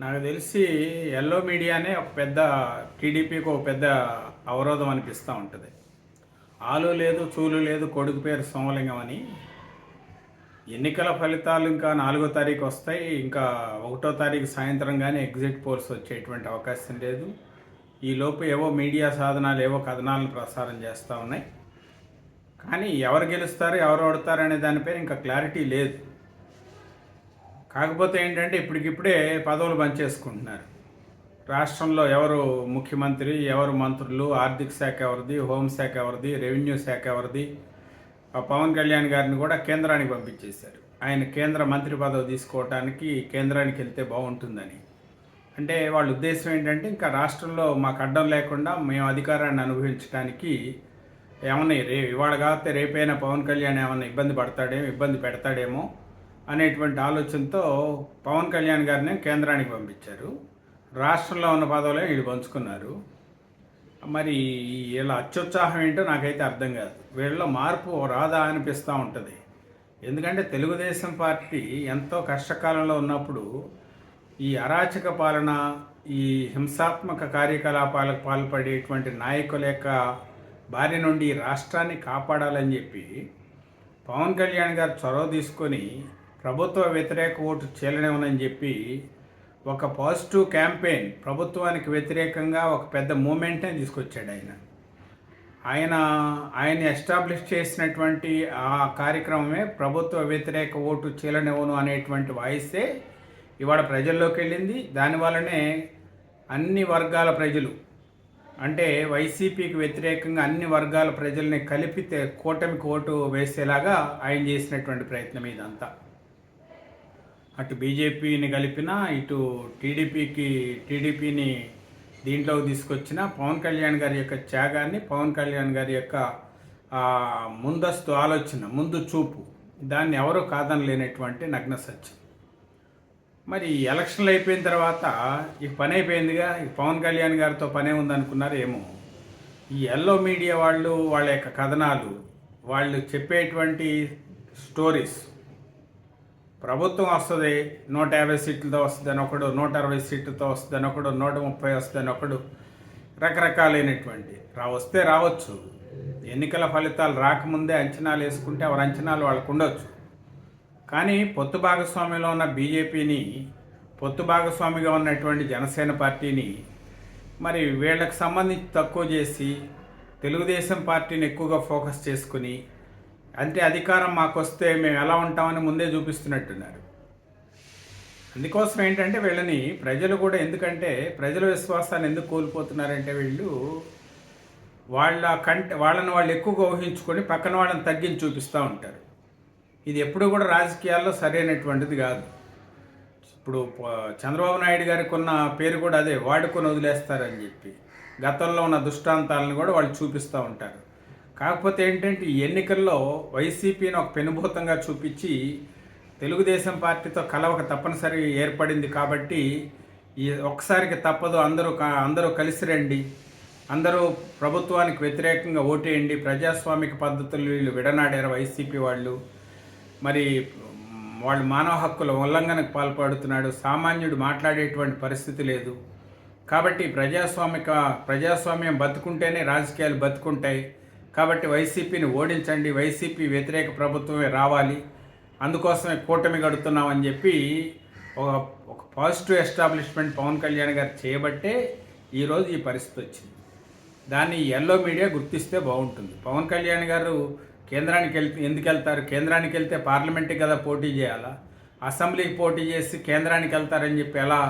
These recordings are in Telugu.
నాకు తెలిసి ఎల్లో మీడియానే ఒక పెద్ద టీడీపీకి ఒక పెద్ద అవరోధం అనిపిస్తూ ఉంటుంది. ఆలు లేదు చూలు లేదు కొడుకు పేరు సోమలింగం అని. ఎన్నికల ఫలితాలు ఇంకా నాలుగో తారీఖు వస్తాయి. ఇంకా ఒకటో తారీఖు సాయంత్రం కానీ ఎగ్జిట్ పోల్స్ వచ్చేటువంటి అవకాశం లేదు. ఈ లోపు ఏవో మీడియా సాధనాలు ఏవో కథనాలను ప్రసారం చేస్తూ ఉన్నాయి. కానీ ఎవరు గెలుస్తారు ఎవరు ఓడతారు అనే దానిపై ఇంకా క్లారిటీ లేదు. కాకపోతే ఏంటంటే ఇప్పటికిప్పుడే పదవులు పనిచేసుకుంటున్నారు రాష్ట్రంలో ఎవరు ముఖ్యమంత్రి ఎవరు మంత్రులు ఆర్థిక శాఖ ఎవరిది హోంశాఖ ఎవరిది రెవెన్యూ శాఖ ఎవరిది? ఆ పవన్ కళ్యాణ్ గారిని కూడా కేంద్రానికి పంపించేశారు. ఆయన కేంద్ర మంత్రి పదవి తీసుకోవటానికి కేంద్రానికి వెళ్తే బాగుంటుందని. అంటే వాళ్ళ ఉద్దేశం ఏంటంటే ఇంకా రాష్ట్రంలో మాకు అడ్డం లేకుండా మేము అధికారాన్ని అనుభవించడానికి ఏమన్నా రే ఇవాళ కాకపోతే రేపైనా పవన్ కళ్యాణ్ ఏమన్నా ఇబ్బంది పడతాడేమో ఇబ్బంది పెడతాడేమో అనేటువంటి ఆలోచనతో పవన్ కళ్యాణ్ గారిని కేంద్రానికి పంపించారు. రాష్ట్రంలో ఉన్న పదవులే వీళ్ళు పంచుకున్నారు. మరి వీళ్ళ అత్యుత్సాహం ఏంటో నాకైతే అర్థం కాదు. వీళ్ళలో మార్పు రాదా అనిపిస్తూ ఉంటుంది. ఎందుకంటే తెలుగుదేశం పార్టీ ఎంతో కష్టకాలంలో ఉన్నప్పుడు ఈ అరాచక పాలన ఈ హింసాత్మక కార్యకలాపాలకు పాల్పడేటువంటి నాయకుల యొక్క బారి నుండి రాష్ట్రాన్ని కాపాడాలని చెప్పి పవన్ కళ్యాణ్ గారు చొరవ తీసుకొని ప్రభుత్వ వ్యతిరేక ఓటు చీలనివ్వనని చెప్పి ఒక పాజిటివ్ క్యాంపెయిన్ ప్రభుత్వానికి వ్యతిరేకంగా ఒక పెద్ద మూమెంట్ని తీసుకొచ్చాడు ఆయన. ఆయన ఆయన ఎస్టాబ్లిష్ చేసినటువంటి ఆ కార్యక్రమమే ప్రభుత్వ వ్యతిరేక ఓటు చీలనివ్వను అనేటువంటి వాయిసే ఇవాళ ప్రజల్లోకి వెళ్ళింది. దానివల్లనే అన్ని వర్గాల ప్రజలు అంటే వైసీపీకి వ్యతిరేకంగా అన్ని వర్గాల ప్రజల్ని కలిపితే కూటమికి ఓటు వేసేలాగా ఆయన చేసినటువంటి ప్రయత్నం ఇదంతా. అటు బీజేపీని కలిపిన ఇటు టీడీపీకి టీడీపీని దీంట్లోకి తీసుకొచ్చిన పవన్ కళ్యాణ్ గారి యొక్క త్యాగాన్ని పవన్ కళ్యాణ్ గారి యొక్క ముందస్తు ఆలోచన ముందు చూపు దాన్ని ఎవరూ కాదనలేనటువంటి నగ్న సత్యం. మరి ఎలక్షన్లు అయిపోయిన తర్వాత ఈ పని అయిపోయిందిగా ఈ పవన్ కళ్యాణ్ గారితో పనే ఉందనుకున్నారు ఏమో. ఈ ఎల్లో మీడియా వాళ్ళు వాళ్ళ యొక్క కథనాలు వాళ్ళు చెప్పేటువంటి స్టోరీస్ ప్రభుత్వం వస్తుంది నూట యాభై సీట్లతో వస్తుందని ఒకడు నూట అరవై సీట్లతో వస్తుందని ఒకడు నూట ముప్పై వస్తుందని ఒకడు రకరకాలైనటువంటి రా వస్తే రావచ్చు. ఎన్నికల ఫలితాలు రాకముందే అంచనాలు వేసుకుంటే ఎవరి అంచనాలు వాళ్ళకు ఉండొచ్చు. కానీ పొత్తు భాగస్వామ్యంలో ఉన్న బీజేపీని పొత్తు భాగస్వామిగా ఉన్నటువంటి జనసేన పార్టీని మరి వీళ్ళకి సంబంధించి తక్కువ చేసి తెలుగుదేశం పార్టీని ఎక్కువగా ఫోకస్ చేసుకుని అంటే అధికారం మాకు వస్తే మేము ఎలా ఉంటామని ముందే చూపిస్తున్నట్టున్నారు. అందుకోసం ఏంటంటే వీళ్ళని ప్రజలు కూడా ఎందుకంటే ప్రజల విశ్వాసాన్ని ఎందుకు కోల్పోతున్నారంటే వీళ్ళు వాళ్ళ కంటే వాళ్ళని వాళ్ళు ఎక్కువగా ఊహించుకొని పక్కన వాళ్ళని తగ్గించి చూపిస్తూ ఉంటారు. ఇది ఎప్పుడు కూడా రాజకీయాల్లో సరైనటువంటిది కాదు. ఇప్పుడు చంద్రబాబు నాయుడు గారికి ఉన్న పేరు కూడా అదే వాడుకొని వదిలేస్తారని చెప్పి గతంలో ఉన్న దుష్టాంతాలను కూడా వాళ్ళు చూపిస్తూ ఉంటారు. కాకపోతే ఏంటంటే ఈ ఎన్నికల్లో వైసీపీని ఒక పెనుభూతంగా చూపించి తెలుగుదేశం పార్టీతో కలవక తప్పనిసరి ఏర్పడింది కాబట్టి ఈ ఒక్కసారికి తప్పదు అందరూ క- అందరూ కలిసి రండి. అందరూ ప్రభుత్వానికి వ్యతిరేకంగా ఓటేయండి. ప్రజాస్వామిక పద్ధతులు వీళ్ళు విడనాడారు వైసీపీ వాళ్ళు. మరి వాళ్ళు మానవ హక్కుల ఉల్లంఘనకు పాల్పడుతున్నాడు. సామాన్యుడు మాట్లాడేటువంటి పరిస్థితి లేదు. కాబట్టి ప్రజాస్వామిక ప్రజాస్వామ్యం బతుకుంటేనే రాజకీయాలు బతుకుంటాయి. కాబట్టి వైసీపీని ఓడించండి వైసీపీ వ్యతిరేక ప్రభుత్వమే రావాలి అందుకోసమే కూటమి గడుతున్నామని చెప్పి ఒక ఒక పాజిటివ్ ఎస్టాబ్లిష్మెంట్ పవన్ కళ్యాణ్ గారు చేయబట్టే ఈరోజు ఈ పరిస్థితి వచ్చింది. దాన్ని ఎల్లో మీడియా గుర్తిస్తే బాగుంటుంది. పవన్ కళ్యాణ్ గారు కేంద్రానికి వెళ్తే ఎందుకు వెళ్తారు? కేంద్రానికి వెళ్తే పార్లమెంట్కి కదా పోటీ చేయాలా? అసెంబ్లీకి పోటీ చేసి కేంద్రానికి వెళ్తారని చెప్పి ఎలా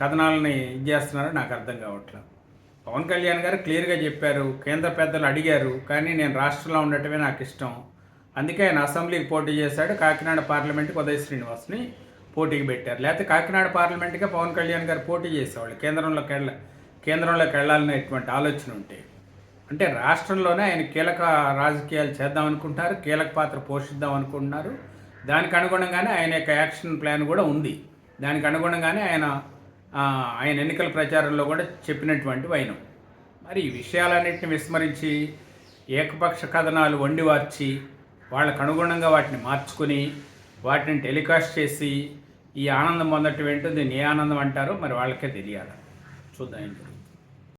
కథనాలని ఇది చేస్తున్నారో నాకు అర్థం కావట్లేదు. పవన్ కళ్యాణ్ గారు క్లియర్గా చెప్పారు కేంద్ర పెద్దలు అడిగారు కానీ నేను రాష్ట్రంలో ఉండటమే నాకు ఇష్టం. అందుకే ఆయన అసెంబ్లీకి పోటీ చేశాడు కాకినాడ పార్లమెంట్కి ఉదయ శ్రీనివాస్ని పోటీకి పెట్టారు. లేకపోతే కాకినాడ పార్లమెంట్గా పవన్ కళ్యాణ్ గారు పోటీ చేసేవాళ్ళు కేంద్రంలోకి వెళ్ళ కేంద్రంలోకి వెళ్ళాలనేటువంటి ఆలోచన ఉంటే. అంటే రాష్ట్రంలోనే ఆయన కీలక రాజకీయాలు చేద్దాం అనుకుంటున్నారు కీలక పాత్ర పోషిద్దాం అనుకుంటున్నారు. దానికి అనుగుణంగానే ఆయన యొక్క యాక్షన్ ప్లాన్ కూడా ఉంది. దానికి అనుగుణంగానే ఆయన ఆయన ఎన్నికల ప్రచారంలో కూడా చెప్పినటువంటి వైనం. మరి ఈ విషయాలన్నింటిని విస్మరించి ఏకపక్ష కథనాలు వండివార్చి వాళ్ళకు అనుగుణంగా వాటిని మార్చుకుని వాటిని టెలికాస్ట్ చేసి ఈ ఆనందం పొందటం ఏంటో దీన్ని ఏ ఆనందం అంటారో మరి వాళ్ళకే తెలియాలి. చూద్దాం ఏంటి